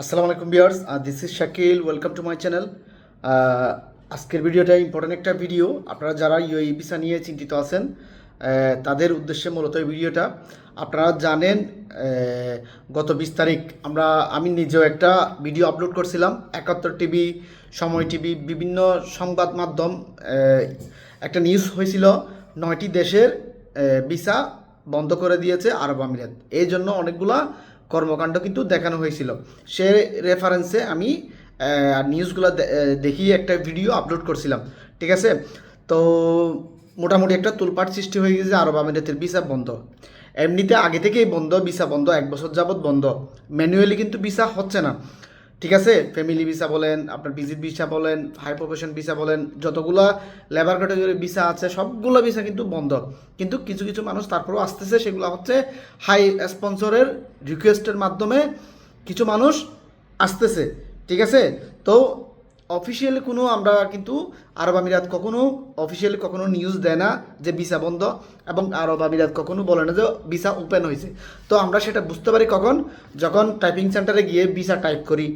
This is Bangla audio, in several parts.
আসসালামু আলাইকুম viewers this is Shakil welcome to my channel আজকের ভিডিওটা ইম্পর্টেন্ট একটা ভিডিও আপনারা যারা ইউএই ভিসা নিয়ে চিন্তিত আছেন তাদের উদ্দেশ্যে মূলত এই ভিডিওটা। আপনারা জানেন গত বিশ তারিখ আমরা, আমি নিজেও একটা ভিডিও আপলোড করছিলাম। একাত্তর টিভি, সময় টিভি, বিভিন্ন সংবাদ মাধ্যম একটা নিউজ হয়েছিল। নয়টি দেশের ভিসা বন্ধ করে দিয়েছে আরব আমিরাত। এই জন্য অনেকগুলা কর্মকাণ্ড কিন্তু দেখানো হয়েছিল। সে রেফারেন্সে আমি নিউজগুলো দেখিয়ে একটা ভিডিও আপলোড করছিলাম। ঠিক আছে? তো মোটামুটি একটা তুলপাট সৃষ্টি হয়ে গেছে আরব আমিরাতের ভিসা বন্ধ। এমনিতে আগে থেকেই বন্ধ, ভিসা বন্ধ, এক বছর যাবৎ বন্ধ। ম্যানুয়ালি কিন্তু ভিসা হচ্ছে না। ঠিক আছে? ফ্যামিলি ভিসা বলেন, আপনার ভিজিট ভিসা বলেন হাই প্রফেশন ভিসা বলেন, যতগুলো লেবার ক্যাটাগরি ভিসা আছে, সবগুলো ভিসা কিন্তু বন্ধ। কিন্তু কিছু কিছু মানুষ তারপরেও আসতেছে, সেগুলো হচ্ছে হাই স্পন্সরের রিকোয়েস্টের মাধ্যমে কিছু মানুষ আসতেছে, ঠিক আছে? তো অফিসিয়ালি কোনো আমরা কিন্তু আরব আমিরাত কখনো অফিসিয়াল কখনো নিউজ দেয় না যে ভিসা বন্ধ এবং আরব আমিরাত কখনো বলে না যে ভিসা ওপেন হয়েছে। তো আমরা সেটা বুঝতে পারি কখন? যখন টাইপিং সেন্টারে গিয়ে ভিসা টাইপ করি।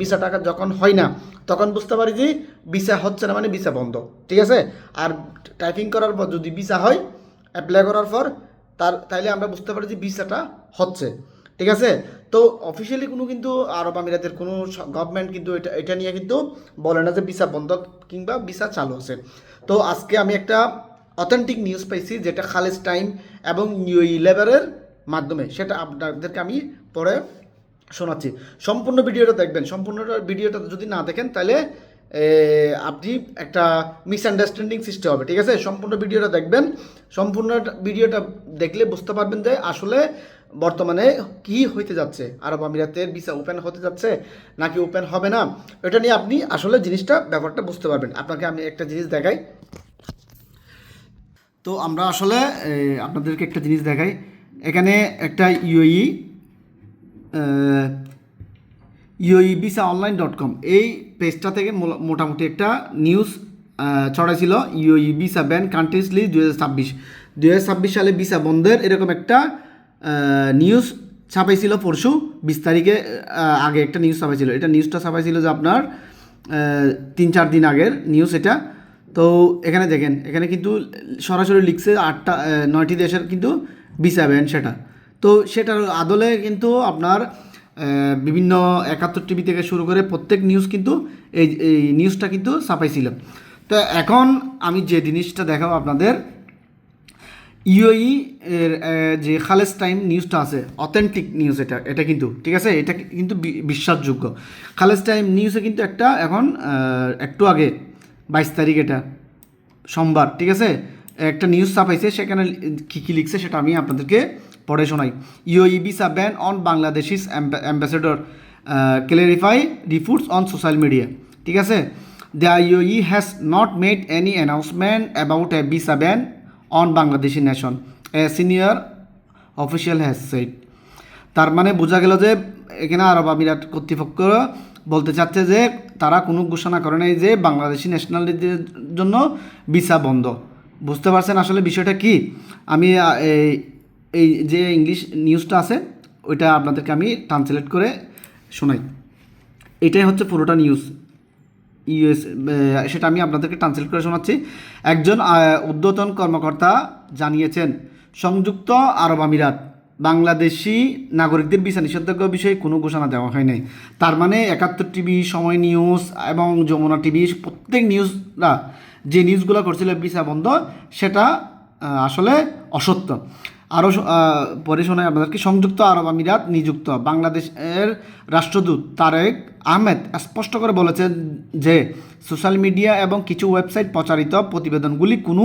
ভিসা টাকা যখন হয় না, তখন বুঝতে পারি যে ভিসা হচ্ছে না মানে ভিসা বন্ধ। ঠিক আছে? আর টাইপিং করার পর যদি ভিসা হয় অ্যাপ্লাই করার পর তার, তাইলে আমরা বুঝতে পারি যে ভিসাটা হচ্ছে। ঠিক আছে? তো অফিসিয়ালি কোনো কিন্তু আরব আমিরাতের কোনো গভর্নমেন্ট কিন্তু এটা এটা নিয়ে কিন্তু বলে না যে ভিসা বন্ধ কিংবা ভিসা চালু আছে। তো আজকে আমি একটা অথেন্টিক নিউজ পাইছি যেটা খালেজ টাইম এবং নিউ ইলেভারের মাধ্যমে। সেটা আপনাদেরকে আমি পরে শোনাচ্ছি। সম্পূর্ণ ভিডিওটা দেখবেন। সম্পূর্ণ ভিডিওটা যদি না দেখেন তাহলে আপনি একটা মিসআন্ডারস্ট্যান্ডিং সৃষ্টি হবে, ঠিক আছে? সম্পূর্ণ ভিডিওটা দেখবেন। সম্পূর্ণ ভিডিওটা দেখলে বুঝতে পারবেন যে আসলে বর্তমানে কি হইতে যাচ্ছে? আরব আমিরাতের ভিসা ওপেন হতে যাচ্ছে নাকি ওপেন হবে না? এটা নিয়ে আপনি আসলে জিনিসটা, ব্যাপারটা বুঝতে পারবেন। আপনাকে আমি একটা জিনিস দেখাই। তো আমরা আসলে আপনাদেরকে একটা জিনিস দেখাই। এখানে একটা UAE UAE online dot com এই পেজটা থেকে মোটামুটি একটা news ছড়াইছিল UAE visa ban countries list দু হাজার ছাব্বিশ। দু হাজার ছাব্বিশ সালে ভিসা বন্ধের এরকম একটা নিউজ ছাপাইছিল পরশু, বিশ তারিখে আগে একটা নিউজ ছাপাইছিল। এটা নিউজটা ছাপাইছিল যে আপনার তিন চার দিন আগের নিউজ এটা। তো এখানে দেখেন, এখানে কিন্তু সরাসরি লিখছে আটটা নয়টি দেশের কিন্তু ভিসা ব্যান সেটা। তো সেটার আদলে কিন্তু আপনার বিভিন্ন একাত্তর টিভি থেকে শুরু করে প্রত্যেক নিউজ কিন্তু এই এই নিউজটা কিন্তু ছাপাইছিল। তো এখন আমি যে জিনিসটা দেখাবো আপনাদের ইউই এর যে খালেস টাইম নিউজটা আছে অথেন্টিক নিউজ এটা এটা কিন্তু, ঠিক আছে? এটা কিন্তু বিশ্বাসযোগ্য। খালেস টাইম নিউজে কিন্তু একটা এখন একটু আগে, বাইশ তারিখ এটা, সোমবার, ঠিক আছে? একটা নিউজ ছাপাইছে, সেখানে কী কী লিখছে সেটা আমি আপনাদেরকে পড়ে শোনাই। UAE visa ban on Bangladeshis ambassador clarify reports on social media. ঠিক আছে? The UAE has not made any announcement about a visa ban on Bangladeshi nation, a senior official has set তার মানে বোঝা গেল যে এখানে আরব আমিরাত কর্তৃপক্ষ বলতে চাচ্ছে যে তারা কোনো ঘোষণা করে নাই যে বাংলাদেশি ন্যাশনালিটির জন্য ভিসা বন্ধ। বুঝতে পারছেন আসলে বিষয়টা কি? আমি এই যে ইংলিশ নিউজটা আছে, ওইটা আপনাদেরকে আমি ট্রান্সলেট করে শোনাই। এটাই হচ্ছে পুরোটা নিউজ ইউএস সেটা আমি আপনাদেরকে ট্রান্সলেট করে শোনাচ্ছি। একজন ঊর্ধ্বতন কর্মকর্তা জানিয়েছেন, সংযুক্ত আরব আমিরাত, বাংলাদেশি নাগরিকদের ভিসা নিষেধাজ্ঞা বিষয়ে কোনো ঘোষণা দেওয়া হয় নাই। তার মানে একাত্তর টিভি, সময় নিউজ এবং যমুনা টিভি, প্রত্যেক নিউজরা যে নিউজগুলো করছিল, ভিসা বন্ধ, সেটা আসলে অসত্য। আরও পরে শোনায় আপনাদেরকে সংযুক্ত আরব আমিরাত নিযুক্ত। বাংলাদেশের রাষ্ট্রদূত তারেক আহমেদ স্পষ্ট করে বলেছেন যে, সোশ্যাল মিডিয়া এবং কিছু ওয়েবসাইট প্রচারিত প্রতিবেদনগুলি কোনো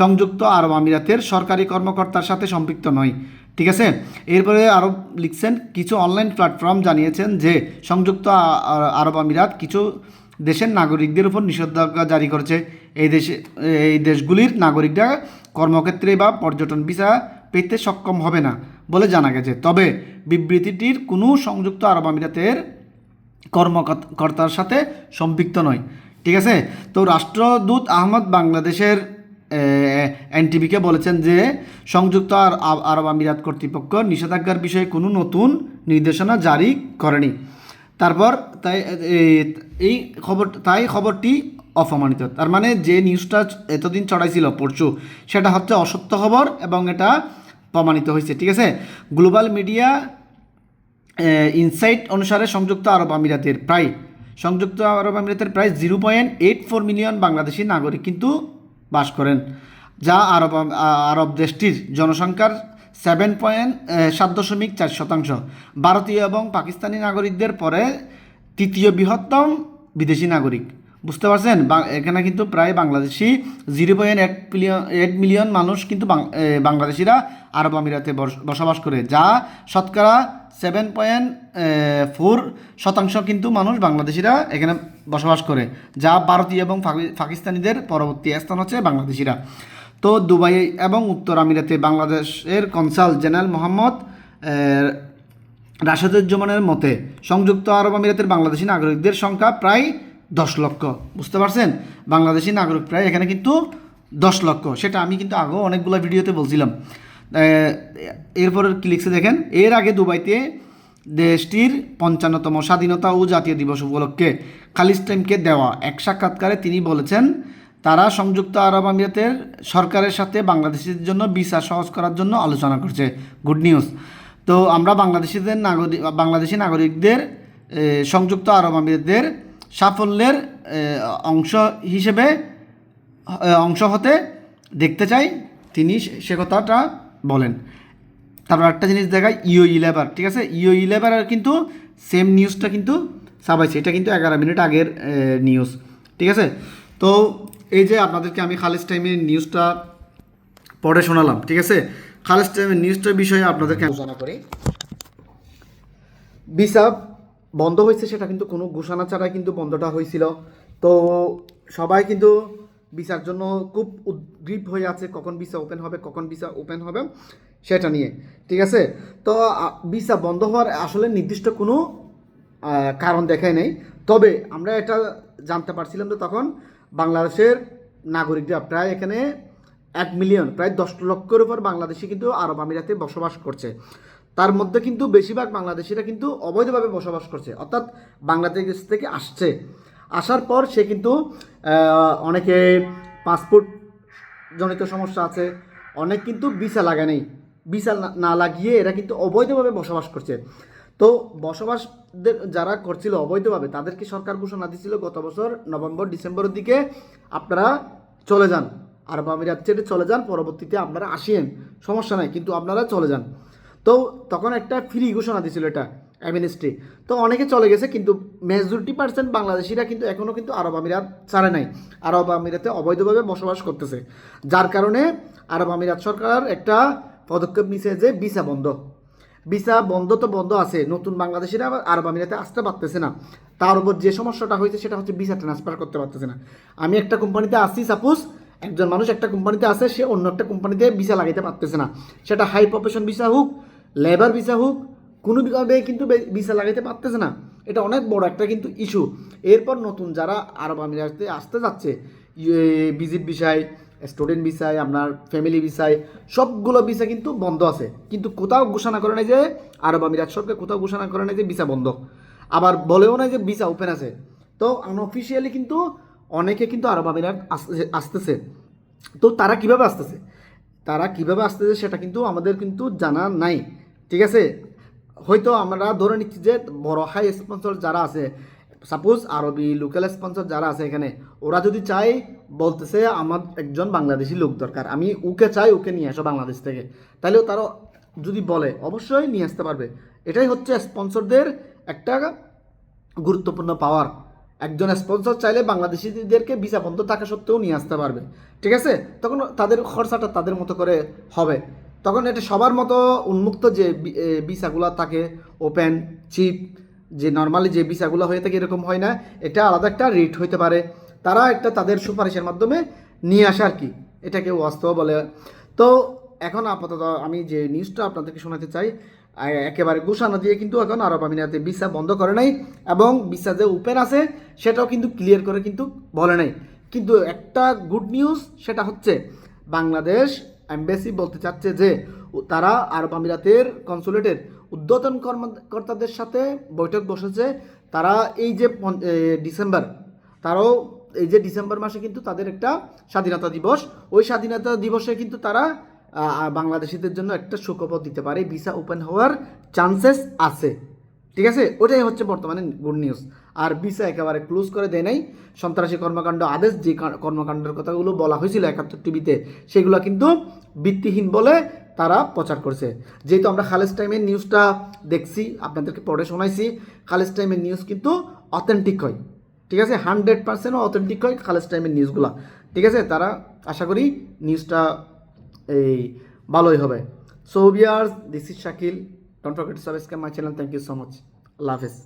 সংযুক্ত আরব আমিরাতের সরকারি কর্মকর্তার সাথে সম্পৃক্ত নয়। ঠিক আছে? এরপরে আরব লিখছেন, কিছু অনলাইন প্ল্যাটফর্ম জানিয়েছেন যে, সংযুক্ত আরব আমিরাত কিছু দেশের নাগরিকদের উপর নিষেধাজ্ঞা জারি করেছে। এই দেশে এই দেশগুলির নাগরিকরা কর্মক্ষেত্রে বা পর্যটন ভিসা পেতে সক্ষম হবে না বলে জানা গেছে। তবে বিবৃতিটির কোনো সংযুক্ত আরব আমিরাতের কর্মকর্তার সাথে সম্পৃক্ত নয়। ঠিক আছে? তো রাষ্ট্রদূত আহমদ বাংলাদেশের এনটিভিকে বলেছেন যে সংযুক্ত আর- আরব আমিরাত কর্তৃপক্ষ নিষেধাজ্ঞার বিষয়ে কোনো নতুন নির্দেশনা জারি করেনি। তারপর তাই এই খবর তাই খবরটি অপমানিত। তার মানে যে নিউজটা এতদিন চড়াইছিল পরশু, সেটা হচ্ছে অসত্য খবর এবং এটা প্রমাণিত হয়েছে, ঠিক আছে? গ্লোবাল মিডিয়া ইনসাইট অনুসারে সংযুক্ত আরব আমিরাতের প্রায়, সংযুক্ত আরব আমিরাতের প্রায় zero point eight four million Bangladeshi নাগরিক কিন্তু বাস করেন, যা আরব আরব দেশটির জনসংখ্যার সেভেন পয়েন্ট সাত দশমিক চার শতাংশ। ভারতীয় এবং পাকিস্তানি নাগরিকদের পরে তৃতীয় বৃহত্তম বিদেশি নাগরিক। বুঝতে পারছেন? এখানে কিন্তু প্রায় বাংলাদেশি জিরো পয়েন্ট এক মিলিয়ন এইট মিলিয়ন মানুষ কিন্তু বাংলাদেশিরা আরব আমিরাতে বসবাস করে, যা শতকরা সেভেন পয়েন্ট ফোর শতাংশ কিন্তু মানুষ বাংলাদেশিরা এখানে বসবাস করে, যা ভারতীয় এবং পাকিস্তানিদের পরবর্তী স্থান হচ্ছে বাংলাদেশিরা। তো দুবাই এবং উত্তর আমিরাতে বাংলাদেশের কনসাল জেনারেল মোহাম্মদ রাশেদুজ্জামানের মতে, সংযুক্ত আরব আমিরাতের বাংলাদেশি নাগরিকদের সংখ্যা প্রায় দশ লক্ষ। বুঝতে পারছেন? বাংলাদেশি নাগরিক প্রায় এখানে কিন্তু দশ লক্ষ। সেটা আমি কিন্তু আগেও অনেকগুলো ভিডিওতে বলছিলাম। এরপরের এরপর কি লিখছে দেখেন, এর আগে দুবাইতে দেশটির পঞ্চান্নতম স্বাধীনতা ও জাতীয় দিবস উপলক্ষে খালিজ টাইমকে দেওয়া এক সাক্ষাৎকারে তিনি বলেছেন, তারা সংযুক্ত আরব আমিরাতের সরকারের সাথে বাংলাদেশিদের জন্য ভিসা সহজ করার জন্য আলোচনা করছে। Good news. তো আমরা বাংলাদেশিদের নাগরিক বাংলাদেশি নাগরিকদের সংযুক্ত আরব আমিরাতের সাফল্যের অংশ হিসেবে অংশ হতে দেখতে চাই তিনি সে- কথাটা বলেন। তারপর একটা জিনিস দেখায় ইও ইলেভার ঠিক আছে? ইও ইলেভারের কিন্তু সেম নিউজটা কিন্তু সাবাইছে এটা কিন্তু এগারো মিনিট আগের নিউজ ঠিক আছে? তো এই যে আপনাদেরকে আমি খালিজ টাইমের নিউজটা পড়ে শোনালাম ঠিক আছে? খালিজ টাইমের নিউজটার বিষয়ে আপনাদেরকে আলোচনা করি। ভিসা বন্ধ হয়েছে সেটা কিন্তু কোনো ঘোষণা ছাড়াই কিন্তু বন্ধটা হয়েছিল। তো সবাই কিন্তু ভিসার জন্য খুব উদ্গ্রীব হয়ে আছে কখন ভিসা ওপেন হবে, কখন ভিসা ওপেন হবে সেটা নিয়ে, ঠিক আছে? তো ভিসা বন্ধ হওয়ার আসলে নির্দিষ্ট কোনো কারণ দেখায় নেই। তবে আমরা এটা জানতে পারছিলাম যে তখন বাংলাদেশের নাগরিকরা প্রায় এখানে এক মিলিয়ন প্রায় দশ লক্ষের উপর বাংলাদেশি কিন্তু আরব আমিরাতে বসবাস করছে। তার মধ্যে কিন্তু বেশিরভাগ বাংলাদেশিরা কিন্তু অবৈধভাবে বসবাস করছে, অর্থাৎ বাংলাদেশ থেকে আসছে। আসার পর সে কিন্তু অনেকে পাসপোর্ট জনিত সমস্যা আছে, অনেক কিন্তু ভিসা লাগা নেই। ভিসা না- লাগিয়ে এরা কিন্তু অবৈধভাবে বসবাস করছে। তো বসবাসদের যারা করছিল অবৈধভাবে, তাদেরকে সরকার ঘোষণা দিয়েছিল গত বছর নভেম্বর, ডিসেম্বরের দিকে আপনারা চলে যান। আরব আমিরাত ছেড়ে চলে যান, পরবর্তীতে আপনারা আসিয়েন। সমস্যা নাই, কিন্তু আপনারা চলে যান। তো তখন একটা ফ্রি ঘোষণা দিয়েছিল এটা অ্যামিনিস্ট্রি তো অনেকে চলে গেছে, কিন্তু মেজরিটি পার্সেন্ট বাংলাদেশিরা কিন্তু এখনও কিন্তু আরব আমিরাত ছাড়ে নাই। আরব আমিরাতে অবৈধভাবে বসবাস করতেছে। যার কারণে আরব আমিরাত সরকার একটা পদক্ষেপ নিছে যে ভিসা বন্ধ। ভিসা বন্ধ তো বন্ধ আছে, নতুন বাংলাদেশিরা আরব আমিরাতে আসতে পারতেছে না। তার উপর যে সমস্যাটা হয়েছে সেটা হচ্ছে ভিসা ট্রান্সফার করতে পারতেছে না। আমি একটা কোম্পানিতে আসছি সাপোজ একজন মানুষ একটা কোম্পানিতে আছে, সে অন্য একটা কোম্পানিতে ভিসা লাগাইতে পারতেছে না। সেটা হাই প্রফেশন ভিসা হোক লেবার ভিসা হোক, কোনো কোনোভাবে কিন্তু ভিসা লাগাইতে পারতেছে না। এটা অনেক বড় একটা কিন্তু ইস্যু এরপর নতুন যারা আরব আমিরাতে আসতে যাচ্ছে ভিজিট বিষয় স্টুডেন্ট ভিসায় আপনার ফ্যামিলি ভিসায় সবগুলো ভিসা কিন্তু বন্ধ আছে। কিন্তু কোথাও ঘোষণা করে নাই যে আরব আমিরাত সরকার কোথাও ঘোষণা করে নাই যে ভিসা বন্ধ। আবার বলেও নাই যে ভিসা ওপেন আছে। তো আনঅফিসিয়ালি কিন্তু অনেকে কিন্তু আরব আমিরাত আসতেছে- তো তারা কীভাবে আসতেছে? তারা কীভাবে আসতেছে সেটা কিন্তু আমাদের কিন্তু জানা নাই, ঠিক আছে? হয়তো আমরা ধরে নিচ্ছি যে বড় হাই স্পন্সর যারা আছে সাপোজ আরবি লোকাল স্পন্সর যারা আছে এখানে, ওরা যদি চায়, বলতেছে আমার একজন বাংলাদেশি লোক দরকার, আমি ওকে চাই, ওকে নিয়ে আসো বাংলাদেশ থেকে। তাহলেও তারা যদি বলে, অবশ্যই নিয়ে আসতে পারবে। এটাই হচ্ছে স্পন্সরদের একটা গুরুত্বপূর্ণ পাওয়ার একজন স্পন্সর চাইলে বাংলাদেশিদেরকে ভিসা বন্ধ থাকা সত্ত্বেও নিয়ে আসতে পারবে। ঠিক আছে? তখন তাদের খরচাটা তাদের মতো করে হবে। তখন এটা সবার মতো উন্মুক্ত যে ভিসাগুলো থাকে ওপেন চিপ যে নর্মালি যে ভিসাগুলো হয়ে থাকে এরকম হয় না। এটা আলাদা একটা রেট হইতে পারে। তারা একটা তাদের সুপারিশের মাধ্যমে নিয়ে আসে আর কি। এটাকে বাস্তব বলে। তো এখন আপাতত আমি যে নিউজটা আপনাদেরকে শোনাতে চাই একেবারে ঘোষণা দিয়ে কিন্তু এখন আরব আমিরাতে ভিসা বন্ধ করে নাই এবং ভিসা যে ওপেন আছে, সেটাও কিন্তু ক্লিয়ার করে কিন্তু বলে নাই। কিন্তু একটা গুড নিউজ সেটা হচ্ছে বাংলাদেশ এমবেসি বলতে চাচ্ছে যে, তারা আরব আমিরাতের কনসুলেটের উদ্বোধন কর্মকর্তাদের সাথে বৈঠক বসেছে। তারা এই যে ডিসেম্বর, তারাও এই যে ডিসেম্বর মাসে কিন্তু তাদের একটা স্বাধীনতা দিবস, ওই স্বাধীনতা দিবসে কিন্তু তারা বাংলাদেশিদের জন্য একটা সুখবর দিতে পারে, ভিসা ওপেন হওয়ার চান্সেস আছে। ঠিক আছে? ওটাই হচ্ছে বর্তমানে গুড নিউজ। আর ভিসা একেবারে ক্লোজ করে দেয় নাই। সন্ত্রাসী কর্মকাণ্ড আদেশ, যে কর্মকাণ্ডের কথাগুলো বলা হয়েছিল একাত্তর টিভিতে, সেগুলো কিন্তু ভিত্তিহীন বলে তারা প্রচার করছে। যেহেতু আমরা খালেজ টাইমের নিউজটা দেখছি, আপনাদেরকে পড়ে শোনাইছি, খালেজ টাইমের নিউজ কিন্তু অথেন্টিক হয়। ঠিক আছে? হান্ড্রেড পার্সেন্ট অথেন্টিক হয় খালেজ টাইমের নিউজগুলো। ঠিক আছে? তারা আশা করি নিউজটা এই ভালোই হবে। So viewers this is Shakil don't forget to subscribe my channel thank you so much আল্লাহ হাফেজ